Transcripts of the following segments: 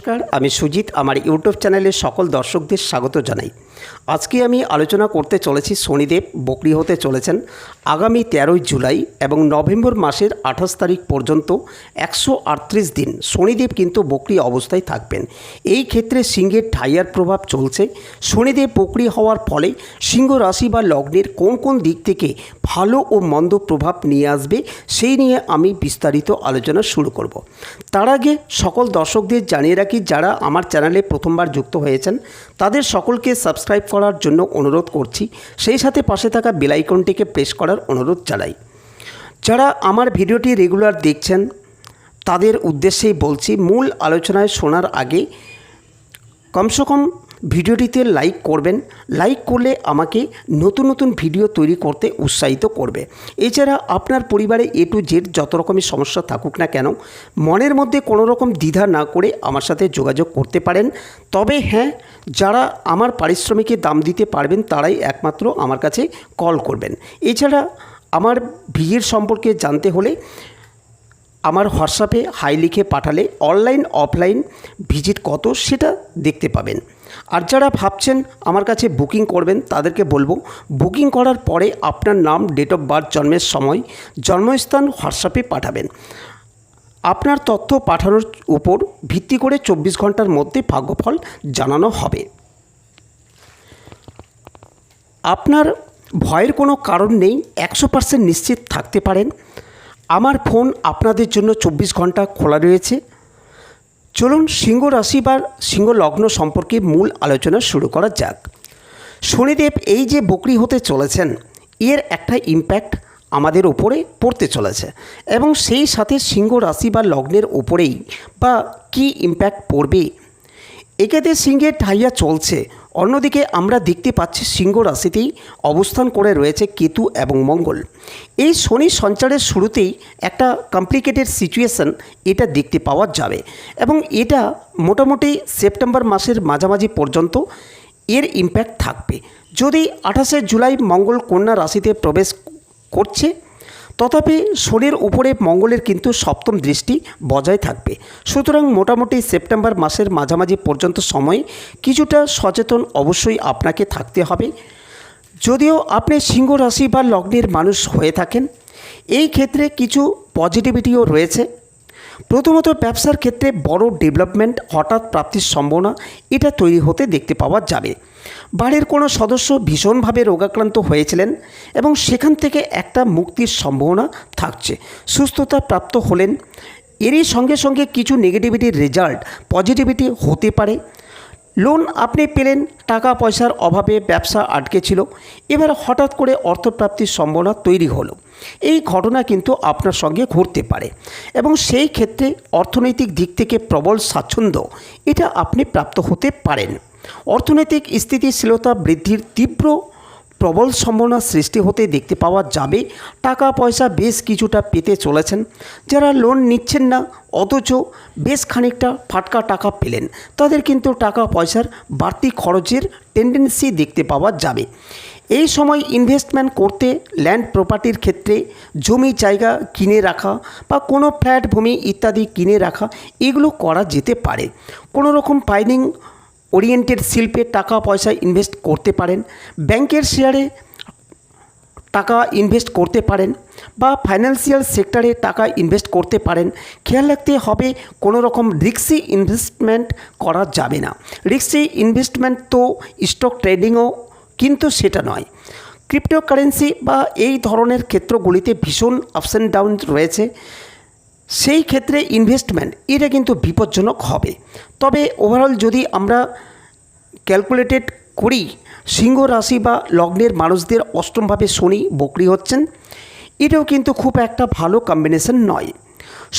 নমস্কার। আমি সুজিত, আমার ইউটিউব চ্যানেলে সকল দর্শকদের স্বাগত জানাই। আজকে আমি আলোচনা করতে চলেছি শনিদেব, বকরি হতে চলেছেন। আগামী তেরোই জুলাই এবং নভেম্বর মাসের আঠাশ তারিখ পর্যন্ত একশো আটত্রিশ দিন শনিদেব কিন্তু বকরি অবস্থায় থাকবেন। এই ক্ষেত্রে সিংহের ঠাইয়ার প্রভাব চলছে। শনিদেব বকরি হওয়ার ফলে সিংহ রাশি বা লগ্নের কোন কোন দিক থেকে ভালো ও মন্দ প্রভাব নিয়ে আসবে, সেই নিয়ে আমি বিস্তারিত আলোচনা শুরু করব। তার আগে সকল দর্শকদের জানিয়ে রাখি, যারা আমার চ্যানেলে প্রথমবার যুক্ত হয়েছেন, তাদের সকলকে সাবস্ক্রাইব করার জন্য অনুরোধ করছি। সেই সাথে পাশে থাকা বেলাইকনটিকে প্রেস করার অনুরোধ জানাই। যারা আমার ভিডিওটি রেগুলার দেখছেন, তাদের উদ্দেশ্যেই বলছি, মূল আলোচনায় শোনার আগে কমসে কম ভিডিওটিতে লাইক করবেন। লাইক করলে আমাকে নতুন নতুন ভিডিও তৈরি করতে উৎসাহিত করবে। এছাড়া আপনার পরিবারে এ টু জেড যত রকমের সমস্যা থাকুক না কেন, মনের মধ্যে কোনো রকম দ্বিধা না করে আমার সাথে যোগাযোগ করতে পারেন। তবে হ্যাঁ যারা আমার পারিশ্রমিকে দাম দিতে পারবেন, তারাই একমাত্র আমার কাছে কল করবেন। এছাড়া আমার ভিড় সম্পর্কে জানতে হলে আমার হোয়াটসঅ্যাপে হাই লিখে পাঠালে অনলাইন অফলাইন ভিজিট কত সেটা দেখতে পাবেন। আর যারা ভাবছেন আমার কাছে বুকিং করবেন, তাদেরকে বলব, বুকিং করার পরে আপনার নাম ডেট অফ বার্থ জন্মের সময়, জন্মস্থান হোয়াটসঅ্যাপে পাঠাবেন। আপনার তথ্য পাঠানোর উপর ভিত্তি করে চব্বিশ ঘণ্টার মধ্যে ভাগ্যফল জানানো হবে। আপনার ভয়ের কোনো কারণ নেই, একশো পার্সেন্ট নিশ্চিত থাকতে পারেন। আমার ফোন আপনাদের জন্য চব্বিশ ঘণ্টা খোলা রয়েছে। চলুন সিংহ রাশি বা সিংহ লগ্ন সম্পর্কে মূল আলোচনা শুরু করা যাক। শনিদেব এই যে বকরি হতে চলেছেন, এর একটা ইম্প্যাক্ট আমাদের ওপরে পড়তে চলেছে এবং সেই সাথে সিংহ রাশি বা লগ্নের ওপরেই বা কি ইম্প্যাক্ট পড়বে? একেতে সিংহের ঠাইয়া চলছে অন্যদিকে আমরা দেখতে পাচ্ছি সিংহ রাশিতেই অবস্থান করে রয়েছে কেতু এবং মঙ্গল। এই শনি সঞ্চারের শুরুতেই একটা কমপ্লিকেটেড সিচুয়েশন এটা দেখতে পাওয়া যাবে এবং এটা মোটামুটি সেপ্টেম্বর মাসের মাঝামাঝি পর্যন্ত এর ইম্প্যাক্ট থাকবে। যদি আঠাশে জুলাই মঙ্গল কন্যা রাশিতে প্রবেশ করছে তথাপি শনির উপরে মঙ্গলের কিন্তু সপ্তম দৃষ্টি বজায় থাকবে। সুতরাং মোটামুটি সেপ্টেম্বর মাসের মাঝামাঝি পর্যন্ত সময় কিছুটা সচেতন অবশ্যই আপনাকে থাকতে হবে। যদিও আপনি সিংহ রাশি বা লগ্নের মানুষ হয়ে থাকেন, এই ক্ষেত্রে কিছু পজিটিভিটিও রয়েছে। প্রথমত ব্যবসার ক্ষেত্রে বড় ডেভেলপমেন্ট হঠাৎ প্রাপ্তির সম্ভাবনা এটা তৈরি হতে দেখতে পাওয়া যাবে। বাড়ির কোনো সদস্য ভীষণভাবে রোগাক্রান্ত হয়েছিলেন এবং সেখান থেকে একটা মুক্তির সম্ভাবনা থাকছে। সুস্থতা প্রাপ্ত হলেন। এরই সঙ্গে সঙ্গে কিছু নেগেটিভিটির রেজাল্ট পজিটিভিটি হতে পারে। লোন আপনি পেলেন টাকা পয়সার অভাবে ব্যবসা আটকে ছিল এবার হঠাৎ করে অর্থপ্রাপ্তির সম্ভাবনা তৈরি হলো। এই ঘটনা কিন্তু আপনার সঙ্গে ঘটতে পারে এবং সেই ক্ষেত্রে অর্থনৈতিক দিক থেকে প্রবল স্বাচ্ছন্দ্য এটা আপনি প্রাপ্ত হতে পারেন। অর্থনৈতিক স্থিতিশীলতা বৃদ্ধির তীব্র প্রবল সম্ভাবনা সৃষ্টি হতে দেখতে পাওয়া যাবে। টাকা পয়সা বেশ কিছুটা পেতে চলেছেন। যারা লোন নিচ্ছেন না, অথচ বেশ খানিকটা ফাটকা টাকা পেলেন, তাদের কিন্তু টাকা পয়সার বাড়তি খরচের টেন্ডেন্সি দেখতে পাওয়া যাবে। এই সময় ইনভেস্টমেন্ট করতে ল্যান্ড প্রপার্টির ক্ষেত্রে জমি জায়গা কিনে রাখা বা কোনো ফ্ল্যাট ভূমি ইত্যাদি কিনে রাখা, এগুলো করা যেতে পারে। কোনো রকম পাইনিং ওরিয়েন্টেড শিল্পে টাকা পয়সা ইনভেস্ট করতে পারেন, ব্যাংকের শেয়ারে টাকা ইনভেস্ট করতে পারেন বা ফাইন্যান্সিয়াল সেক্টরে টাকা ইনভেস্ট করতে পারেন। খেয়াল রাখতে হবে কোনো রকম রিক্সি ইনভেস্টমেন্ট করা যাবে না। রিক্সি ইনভেস্টমেন্ট তো স্টক ট্রেডিংও কিন্তু সেটা নয়। ক্রিপ্টোকারেন্সি বা এই ধরনের ক্ষেত্রগুলিতে ভীষণ আপস অ্যান্ড ডাউন রয়েছে। সেই ক্ষেত্রে ইনভেস্টমেন্ট এটা কিন্তু বিপজ্জনক হবে। তবে ওভারঅল যদি আমরা ক্যালকুলেটেড করি, সিংহ রাশি বা লগ্নের মানুষদের অষ্টমভাবে শনি বকরি হচ্ছেন, এটাও কিন্তু খুব একটা ভালো কম্বিনেশন নয়।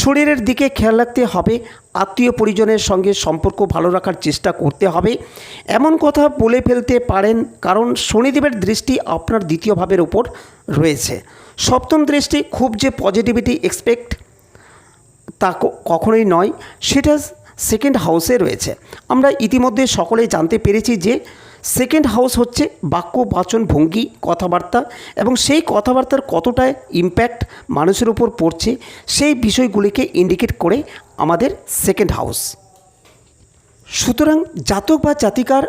শরীরের দিকে খেয়াল রাখতে হবে, আত্মীয় পরিজনের সঙ্গে সম্পর্ক ভালো রাখার চেষ্টা করতে হবে। এমন কথা বলে ফেলতে পারেন, কারণ শনিদেবের দৃষ্টি আপনার দ্বিতীয় ভাবের উপর রয়েছে। সপ্তম দৃষ্টি, খুব যে পজিটিভিটি এক্সপেক্ট তা কখনোই নয়। সেটা সেকেন্ড হাউসে রয়েছে। আমরা ইতিমধ্যে সকলেই জানতে পেরেছি যে সেকেন্ড হাউস হচ্ছে বাক্য, বাচন, ভঙ্গি, কথাবার্তা এবং সেই কথাবার্তার কতটা ইম্প্যাক্ট মানুষের উপর পড়ছে সেই বিষয়গুলিকে ইন্ডিকেট করে আমাদের সেকেন্ড হাউস সুতরাং জাতক বা জাতিকার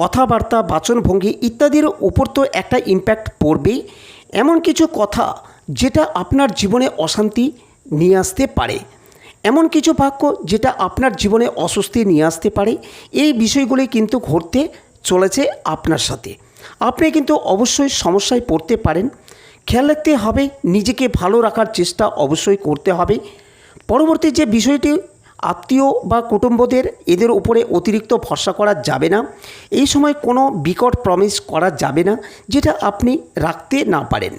কথাবার্তা বাচনভঙ্গি ইত্যাদির উপর তো একটা ইম্প্যাক্ট পড়বেই। এমন কিছু কথা যেটা আপনার জীবনে অশান্তি নিয়ে আসতে পারে। এমন কিছু বাক্য যেটা আপনার জীবনে অস্বস্তি নিয়ে আসতে পারে। এই বিষয়গুলি কিন্তু ঘটতে চলেছে আপনার সাথে। আপনি কিন্তু অবশ্যই সমস্যায় পড়তে পারেন। খেয়াল রাখতে হবে, নিজেকে ভালো রাখার চেষ্টা অবশ্যই করতে হবে। পরবর্তী যে বিষয়টি, আত্মীয় বা কুটুম্বদের, এদের উপরে অতিরিক্ত ভরসা করা যাবে না। এই সময় কোনো বিকট প্রমিস করা যাবে না, যেটা আপনি রাখতে না পারেন।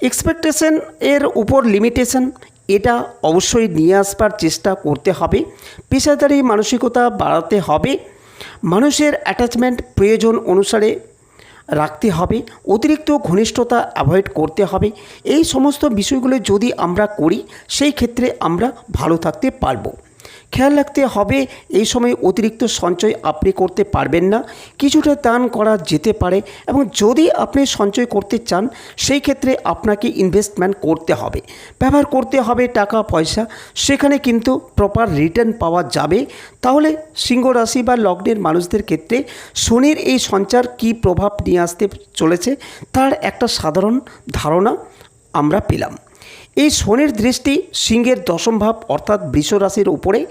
এক্সপেকটেশন এর উপর লিমিটেশন এটা অবশ্যই নিয়ে আসবার চেষ্টা করতে হবে। পেশাদারি মানসিকতা বাড়াতে হবে। মানুষের অ্যাটাচমেন্ট প্রয়োজন অনুসারে রাখতে হবে। অতিরিক্ত ঘনিষ্ঠতা অ্যাভয়েড করতে হবে। এই সমস্ত বিষয়গুলো যদি আমরা করি, সেই ক্ষেত্রে আমরা ভালো থাকতে পারব। খেয়াল রাখতে হবে, এই সময় অতিরিক্ত সঞ্চয় আপনি করতে পারবেন না। কিছুটা দান করা যেতে পারে এবং যদি আপনি সঞ্চয় করতে চান, সেই ক্ষেত্রে আপনাকে ইনভেস্টমেন্ট করতে হবে। ব্যবহার করতে হবে টাকা, পয়সা, সেখানে কিন্তু প্রপার রিটার্ন পাওয়া যাবে। তাহলে সিংহ রাশি বা লগ্নের মানুষদের ক্ষেত্রে শনির এই সঞ্চার কী প্রভাব নিয়ে আসতে চলেছে, তার একটা সাধারণ ধারণা আমরা পেলাম। এই শনির দৃষ্টি সিংহের দশম ভাব অর্থাৎ বৃষ রাশির উপরে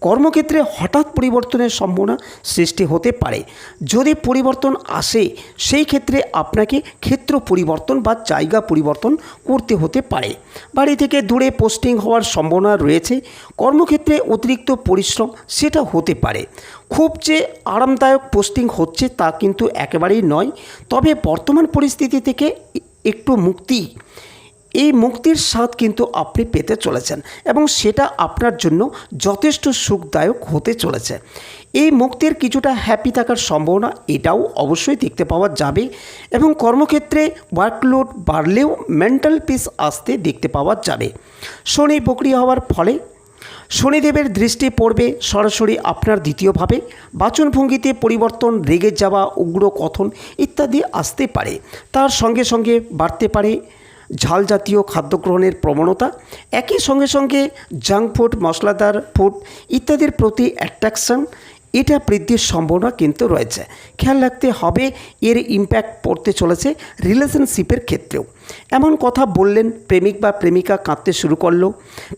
কর্মক্ষেত্রে হঠাৎ পরিবর্তনের সম্ভাবনা সৃষ্টি হতে পারে। যদি পরিবর্তন আসে, সেই ক্ষেত্রে আপনাকে ক্ষেত্র পরিবর্তন বা জায়গা পরিবর্তন করতে হতে পারে। বাড়ি থেকে দূরে পোস্টিং হওয়ার সম্ভাবনা রয়েছে। কর্মক্ষেত্রে অতিরিক্ত পরিশ্রম সেটা হতে পারে। খুব যে আরামদায়ক পোস্টিং হচ্ছে তা কিন্তু একেবারেই নয়। তবে বর্তমান পরিস্থিতি থেকে একটু মুক্তি এই মুক্তির স্বাদ কিন্তু আপনি পেতে চলেছেন এবং সেটা আপনার জন্য যথেষ্ট সুখদায়ক হতে চলেছে। এই মুক্তির কিছুটা হ্যাপি থাকার সম্ভাবনা এটাও অবশ্যই দেখতে পাওয়া যাবে এবং কর্মক্ষেত্রে ওয়ার্কলোড বাড়লেও মেন্টাল পিস আসতে দেখতে পাওয়া যাবে। শনি বকরি হওয়ার ফলে শনিদেবের দৃষ্টি পড়বে সরাসরি আপনার দ্বিতীয়ভাবে বাচনভঙ্গিতে পরিবর্তন, রেগে যাওয়া, উগ্র কথন ইত্যাদি আসতে পারে। তার সঙ্গে সঙ্গে বাড়তে পারে ঝাল জাতীয় খাদ্য গ্রহণের প্রবণতা, একই সঙ্গে সঙ্গে জাঙ্ক ফুড মশলাদার ফুড ইত্যাদির প্রতি অ্যাট্রাকশন এটা বৃদ্ধির সম্ভাবনা কিন্তু রয়েছে। খেয়াল রাখতে হবে, এর ইম্প্যাক্ট পড়তে চলেছে রিলেশনশিপের ক্ষেত্রেও। এমন কথা বললেন প্রেমিক বা প্রেমিকা কাঁদতে শুরু করল।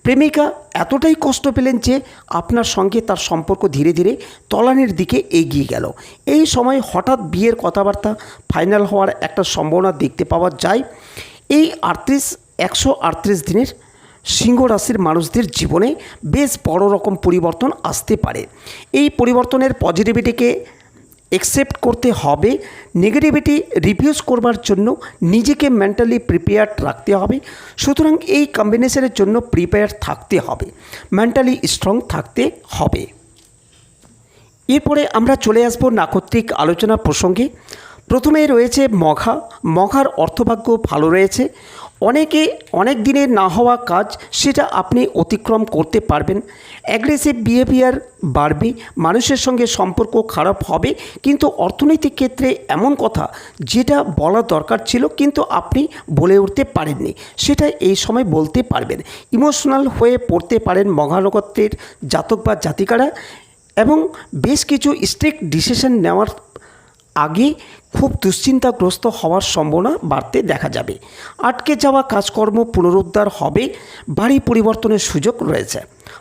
প্রেমিকা এতটাই কষ্ট পেলেন যে আপনার সঙ্গে তার সম্পর্ক ধীরে ধীরে তলানির দিকে এগিয়ে গেল। এই সময় হঠাৎ বিয়ের কথাবার্তা ফাইনাল হওয়ার একটা সম্ভাবনা দেখতে পাওয়া যায়। এই আটত্রিশ, একশো আটত্রিশ দিনের সিংহ রাশির মানুষদের জীবনে বেশ বড় রকম পরিবর্তন আসতে পারে। এই পরিবর্তনের পজিটিভিটিকে একসেপ্ট করতে হবে নেগেটিভিটি রিভিউজ করবার জন্য নিজেকে মেন্টালি প্রিপেয়ার্ড রাখতে হবে, সুতরাং এই কম্বিনেশনের জন্য প্রিপেয়ার থাকতে হবে মেন্টালি স্ট্রং থাকতে হবে। এরপরে আমরা চলে আসব নাকত্রিক আলোচনা প্রসঙ্গে। প্রথমে রয়েছে মঘা। মঘার অর্থভাগ্য ভালো রয়েছে। অনেকে অনেক দিনের না হওয়া কাজ সেটা আপনি অতিক্রম করতে পারবেন। অ্যাগ্রেসিভ বিহেভিয়ার বাড়বে, মানুষের সঙ্গে সম্পর্ক খারাপ হবে, কিন্তু অর্থনৈতিক ক্ষেত্রে এমন কথা যেটা বলা দরকার ছিল কিন্তু আপনি বলে উঠতে পারেননি, সেটা এই সময় বলতে পারবেন। ইমোশনাল হয়ে পড়তে পারেন মঘানগত্রের জাতক বা জাতিকারা এবং বেশ কিছু স্ট্রিক্ট ডিসিশন নেওয়ার আগে খুব দুশ্চিন্তাগ্রস্ত হওয়ার সম্ভাবনা বাড়তে দেখা যাবে। আটকে যাওয়া কাজকর্ম পুনরুদ্ধার হবে, বাড়ি পরিবর্তনের সুযোগ রয়েছে।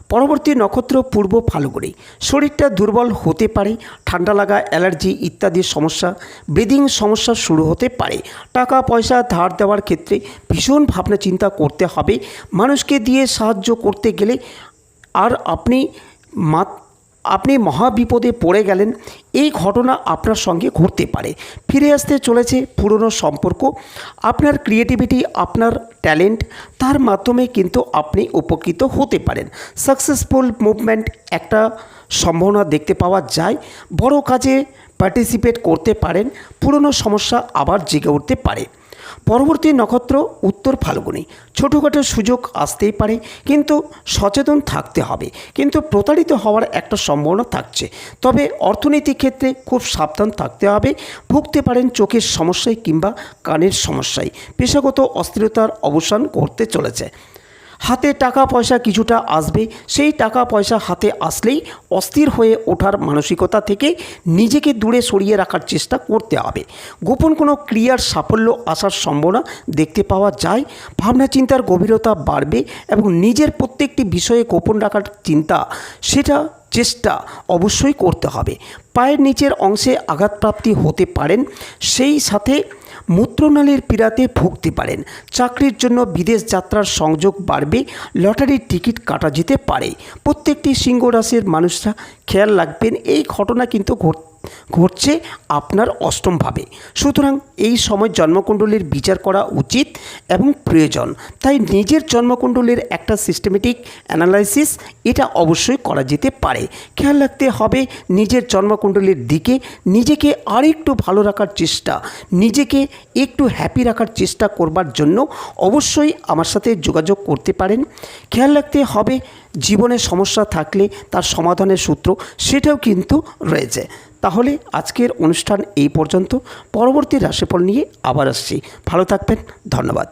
পরবর্তী নক্ষত্র পূর্ব ফাল্গুনি, শরীরটা দুর্বল হতে পারে, ঠান্ডা লাগা, অ্যালার্জি ইত্যাদি সমস্যা, ব্রিদিং সমস্যা শুরু হতে পারে। টাকা পয়সা ধার দেওয়ার ক্ষেত্রে ভীষণ ভাবনা চিন্তা করতে হবে। মানুষকে দিয়ে সাহায্য করতে গেলে আর আপনি মাত আপনি মহাবিপদে পড়ে গেলেন, এই ঘটনা আপনার সঙ্গে ঘটতে পারে। ফিরে আসতে চলেছে পুরনো সম্পর্ক। আপনার ক্রিয়েটিভিটি আপনার ট্যালেন্ট তার মাধ্যমে কিন্তু আপনি উপকৃত হতে পারেন। সাকসেসফুল মুভমেন্ট একটা সম্ভাবনা দেখতে পাওয়া যায়। বড় কাজে পার্টিসিপেট করতে পারেন। পুরনো সমস্যা আবার জেগে উঠতে পারে। পরবর্তী নক্ষত্র উত্তর ফাল্গুনে। ছোটোখাটো সুযোগ আসতেই পারে, কিন্তু সচেতন থাকতে হবে। কিন্তু প্রতারিত হওয়ার একটা সম্ভাবনা থাকছে। তবে অর্থনৈতিক ক্ষেত্রে খুব সাবধান থাকতে হবে। ভুগতে পারেন চোখের সমস্যায় কিংবা কানের সমস্যায়। পেশাগত অস্থিরতার অবসান করতে চলেছে। হাতে টাকা পয়সা কিছুটা আসবে, সেই টাকা পয়সা হাতে আসলেই অস্থির হয়ে ওঠার মানসিকতা থেকে নিজেকে দূরে সরিয়ে রাখার চেষ্টা করতে হবে। গোপন কোনো ক্রিয়ার সাফল্য আসার সম্ভাবনা দেখতে পাওয়া যায়, ভাবনা চিন্তার গভীরতা বাড়বে এবং নিজের প্রত্যেকটি বিষয়ে গোপন রাখার চিন্তা, সেটা চেষ্টা অবশ্যই করতে হবে। পায়ের নিচের অংশে আঘাতপ্রাপ্তি হতে পারেন, সেই সাথে মূত্রনালীর পীড়াতে ভুগতে পারেন। চাকরির জন্য বিদেশ যাত্রার সংযোগ বাড়বে, লটারির টিকিট কাটা যেতে পারে। প্রত্যেকটি সিংহ রাশির মানুষরা খেয়াল রাখবেন, এই ঘটনা কিন্তু ঘট ঘটছে আপনার অষ্টমভাবে সুতরাং এই সময় জন্মকুণ্ডলীর বিচার করা উচিত এবং প্রয়োজন। তাই নিজের জন্মকুণ্ডলীর একটা সিস্টেমেটিক অ্যানালাইসিস এটা অবশ্যই করা যেতে পারে। খেয়াল রাখতে হবে নিজের জন্মকুণ্ডলীর দিকে, নিজেকে আরেকটু ভালো রাখার চেষ্টা, নিজেকে একটু হ্যাপি রাখার চেষ্টা করবার জন্য অবশ্যই আমার সাথে যোগাযোগ করতে পারেন। খেয়াল রাখতে হবে জীবনে সমস্যা থাকলে তার সমাধানের সূত্র সেটাও কিন্তু রয়েছে। তাহলে আজকের অনুষ্ঠান এই পর্যন্ত। পরবর্তী রাশিফল নিয়ে আবার আসছি। ভালো থাকবেন। ধন্যবাদ।